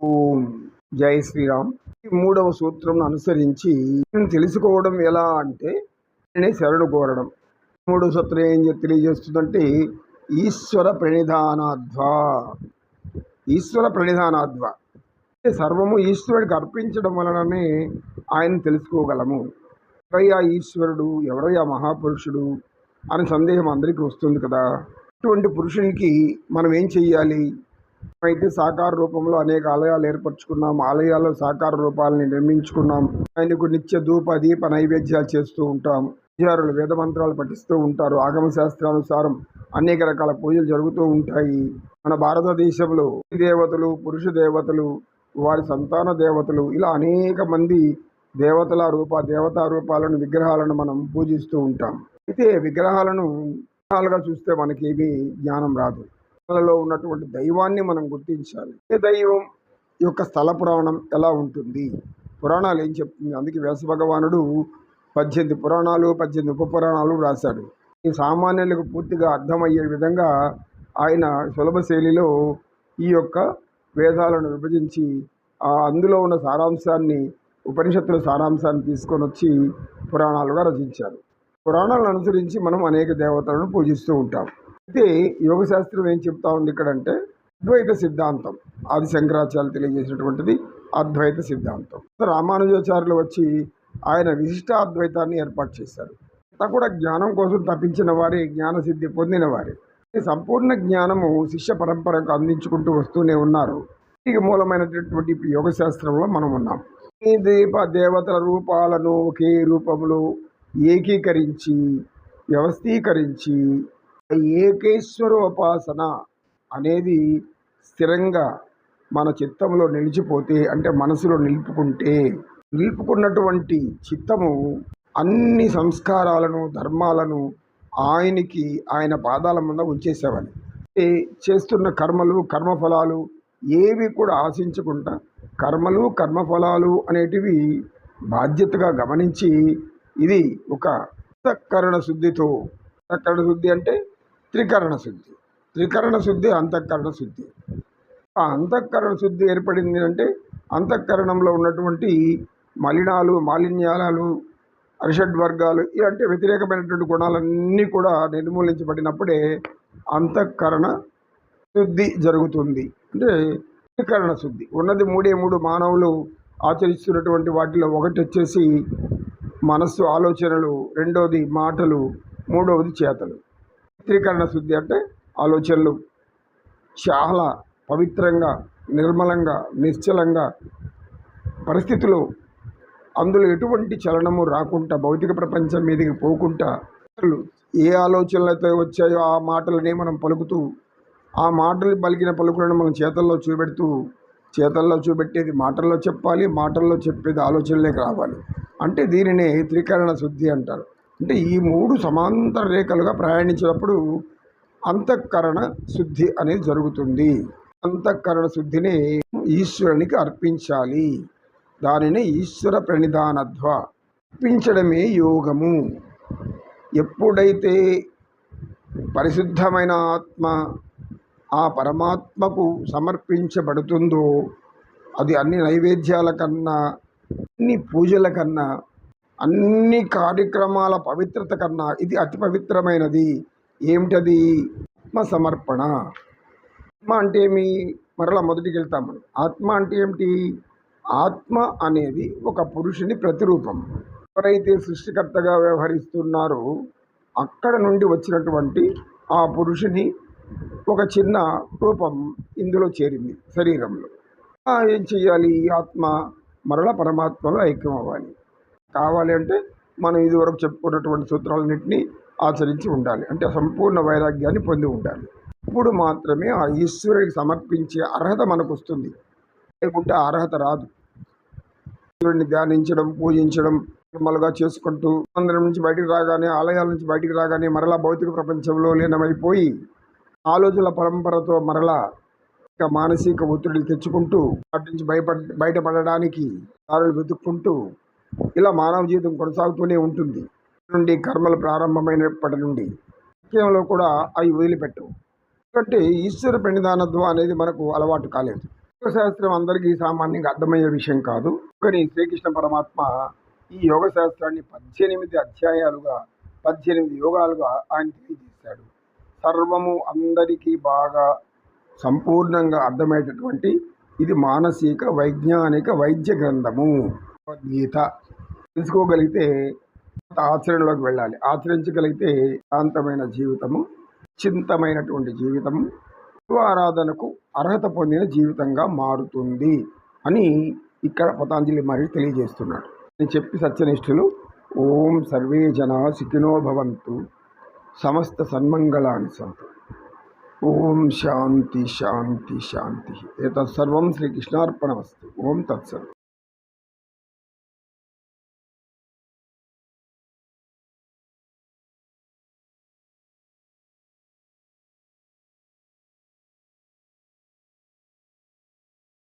ఓం జై శ్రీరామ్. ఈ మూడవ సూత్రం అనుసరించి నేను తెలుసుకోవడం ఎలా అంటే నేనే శరణు కోరడం. మూడవ సూత్రం ఏం తెలియజేస్తుందంటే ఈశ్వర ప్రణిధానాధ్వ. ఈశ్వర ప్రణిధానాధ్వ. అంటే సర్వము ఈశ్వరుడికి అర్పించడం వలననే ఆయన తెలుసుకోగలము. ఎవరయ్యా ఈశ్వరుడు? ఎవరయ్యా మహాపురుషుడు? అనే సందేహం అందరికీ వస్తుంది కదా. అటువంటి పురుషునికి మనం ఏం చెయ్యాలి? అయితే సాకార రూపంలో అనేక ఆలయాలు ఏర్పరచుకున్నాం. ఆలయాల్లో సాకార రూపాలని నిర్మించుకున్నాం. ఆయనకు నిత్య ధూప దీప నైవేద్యాలు చేస్తూ ఉంటాం. పూజారులు వేద మంత్రాలు పఠిస్తూ ఉంటారు. ఆగమ శాస్త్రానుసారం అనేక రకాల పూజలు జరుగుతూ ఉంటాయి. మన భారతదేశంలో దేవతలు పురుష దేవతలు వారి సంతాన దేవతలు ఇలా అనేక మంది దేవతల రూప దేవతా రూపాలను విగ్రహాలను మనం పూజిస్తూ ఉంటాం. అయితే విగ్రహాలను విగ్రహాలుగా చూస్తే మనకేమీ జ్ఞానం రాదు. వాళ్ళలో ఉన్నటువంటి దైవాన్ని మనం గుర్తించాలి. ఏ దైవం? యొక్క స్థల పురాణం ఎలా ఉంటుంది? పురాణాలు ఏం చెప్తుంది? అందుకే వ్యాస భగవానుడు పద్దెనిమిది పురాణాలు పద్దెనిమిది ఉప పురాణాలు రాశాడు ఈ సామాన్యులకు పూర్తిగా అర్థమయ్యే విధంగా ఆయన సులభ శైలిలో ఈ యొక్క వేదాలను విభజించి ఆ అందులో ఉన్న సారాంశాన్ని ఉపనిషత్తుల సారాంశాన్ని తీసుకొని వచ్చి పురాణాలుగా రచించారు. పురాణాలను అనుసరించి మనం అనేక దేవతలను పూజిస్తూ ఉంటాం. అయితే యోగ శాస్త్రం ఏం చెప్తా ఉంది ఇక్కడ అంటే అద్వైత సిద్ధాంతం. ఆది శంకరాచార్యులు తెలియజేసినటువంటిది అద్వైత సిద్ధాంతం. రామానుజాచార్యులు వచ్చి ఆయన విశిష్ట అద్వైతాన్ని ఏర్పాటు చేశారు. అంతా కూడా జ్ఞానం కోసం తప్పించిన వారే జ్ఞాన సిద్ధి పొందిన వారే. ఈ సంపూర్ణ జ్ఞానము శిష్య పరంపరకు అందించుకుంటూ వస్తూనే ఉన్నారు. ఇక మూలమైనటువంటి ఇప్పుడు యోగ శాస్త్రంలో మనం ఉన్నాం. ఈ దీప దేవతల రూపాలను ఒకే రూపంలో ఏకీకరించి వ్యవస్థీకరించి ఏకేశ్వరోపాసన అనేది స్థిరంగా మన చిత్తంలో నిలిచిపోతే అంటే మనసులో నిలుపుకుంటే నిలుపుకున్నటువంటి చిత్తము అన్ని సంస్కారాలను ధర్మాలను ఆయనకి ఆయన పాదాల ముందు ఉంచేసేవాళ్ళు అంటే చేస్తున్న కర్మలు కర్మఫలాలు ఏవి కూడా ఆశించకుండా కర్మలు కర్మఫలాలు అనేటివి బాధ్యతగా గమనించి ఇది ఒక అంతఃకరణ శుద్ధితో అంతఃకరణ శుద్ధి అంటే త్రికరణ శుద్ధి. త్రికరణ శుద్ధి అంతఃకరణ శుద్ధి. ఆ అంతఃకరణ శుద్ధి ఏర్పడింది అంటే అంతఃకరణంలో ఉన్నటువంటి మలినాలు మాలిన్యాలు అరిషడ్ వర్గాలు ఇలాంటి వ్యతిరేకమైనటువంటి గుణాలన్నీ కూడా నిర్మూలించబడినప్పుడే అంతఃకరణ శుద్ధి జరుగుతుంది. అంటే త్రికరణ శుద్ధి. ఉన్నది మూడే మూడు మానవులు ఆచరిస్తున్నటువంటి వాటిలో ఒకటి వచ్చేసి మనస్సు ఆలోచనలు రెండవది మాటలు మూడవది చేతలు. చిత్రీకరణ శుద్ధి అంటే ఆలోచనలు చాలా పవిత్రంగా నిర్మలంగా నిశ్చలంగా పరిస్థితులు. అందులో ఎటువంటి చలనము రాకుండా భౌతిక ప్రపంచం మీదకి పోకుండా ఏ ఆలోచనలతో వచ్చాయో ఆ మాటలనే మనం పలుకుతూ ఆ మాటలు పలికిన పలుకులను మనం చేతల్లో చూపెడుతూ చేతల్లో చూపెట్టేది మాటల్లో చెప్పాలి మాటల్లో చెప్పేది ఆలోచనలేకి రావాలి అంటే దీనినే త్రికరణ శుద్ధి అంటారు. అంటే ఈ మూడు సమాంతర రేఖలుగా ప్రయాణించినప్పుడు అంతఃకరణ శుద్ధి అనేది జరుగుతుంది. అంతఃకరణ శుద్ధిని ఈశ్వరునికి అర్పించాలి. దానిని ఈశ్వర ప్రణిధానధ్వ అర్పించడమే యోగము. ఎప్పుడైతే పరిశుద్ధమైన ఆత్మ ఆ పరమాత్మకు సమర్పించబడుతుందో అది అన్ని నైవేద్యాల కన్నా అన్ని పూజల కన్నా అన్ని కార్యక్రమాల పవిత్రత కన్నా ఇది అతి పవిత్రమైనది. ఏమిటది? ఆత్మ సమర్పణ. ఆత్మ అంటే ఏమి? మరలా మొదటికి వెళ్తాము. ఆత్మ అంటే ఏమిటి? ఆత్మ అనేది ఒక పురుషుని ప్రతిరూపం. ఎవరైతే సృష్టికర్తగా వ్యవహరిస్తున్నారో అక్కడ నుండి వచ్చినటువంటి ఆ పురుషుని ఒక చిన్న రూపం ఇందులో చేరింది శరీరంలో. ఏం చేయాలి ఈ ఆత్మ మరల పరమాత్మలో ఐక్యం అవ్వాలి కావాలి అంటే మనం ఇదివరకు చెప్పుకున్నటువంటి సూత్రాలన్నింటినీ ఆచరించి ఉండాలి. అంటే సంపూర్ణ వైరాగ్యాన్ని పొంది ఉండాలి. ఇప్పుడు మాత్రమే ఆ ఈశ్వరుడికి సమర్పించే అర్హత మనకు వస్తుంది లేకుంటే అర్హత రాదు. ఈశ్వరుడిని ధ్యానించడం పూజించడం నిర్మలుగా చేసుకుంటూ అందరం నుంచి బయటికి రాగానే ఆలయాల నుంచి బయటికి రాగానే మరలా భౌతిక ప్రపంచంలో లీనమైపోయి ఆలోచనల పరంపరతో మరలా ఇక మానసిక ఒత్తిడిని తెచ్చుకుంటూ వాటి నుంచి భయపడ బయటపడడానికి దారులు వెతుక్కుంటూ ఇలా మానవ జీవితం కొనసాగుతూనే ఉంటుంది. నుండి కర్మలు ప్రారంభమైనప్పటి నుండి ముఖ్యంలో కూడా అవి వదిలిపెట్టవు. ఎందుకంటే ఈశ్వర ప్రణిధానత్వం అనేది మనకు అలవాటు కాలేదు. యోగశాస్త్రం అందరికీ సామాన్యంగా అర్థమయ్యే విషయం కాదు. కానీ శ్రీకృష్ణ పరమాత్మ ఈ యోగ శాస్త్రాన్ని పద్దెనిమిది అధ్యాయాలుగా పద్దెనిమిది యోగాలుగా ఆయన తెలియజేశాడు. సర్వము అందరికీ బాగా సంపూర్ణంగా అర్థమయ్యేటటువంటి ఇది మానసిక వైజ్ఞానిక వైద్య గ్రంథము. భగవద్గీత తెలుసుకోగలిగితే ఆచరణలోకి వెళ్ళాలి. ఆచరించగలిగితే శాంతమైన జీవితము చింతమైనటువంటి జీవితము ఆరాధనకు అర్హత పొందిన జీవితంగా మారుతుంది అని ఇక్కడ పతాంజలి మరి తెలియజేస్తున్నాడు. అని చెప్పి సత్యనిష్ఠులు ఓం సర్వే జన సుఖినో భవంతు సమస్త సన్మంగళాన్ని సంతు. ఓం శాంతి శాంతి శాంతి. ఏతత్ సర్వం శ్రీకృష్ణార్పణమస్తు ఓం తత్సర్వం.